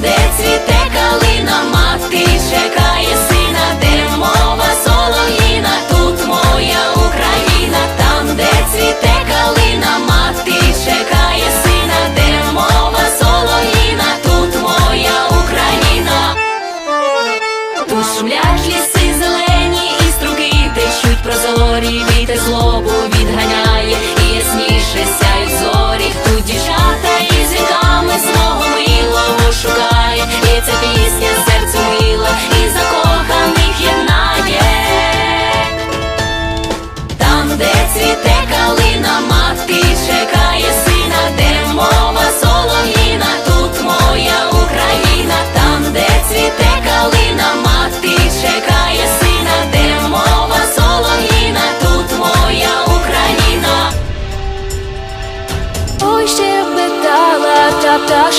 де цвіте калина, матки чекає сина, де мова солоїна, тут моя Україна, там, де цвіте калина, матки, чекає сина, де мова солоїна, тут моя Україна, тут шумлять ліси зелені, і струки течуть прозорі віти зло. আকাশ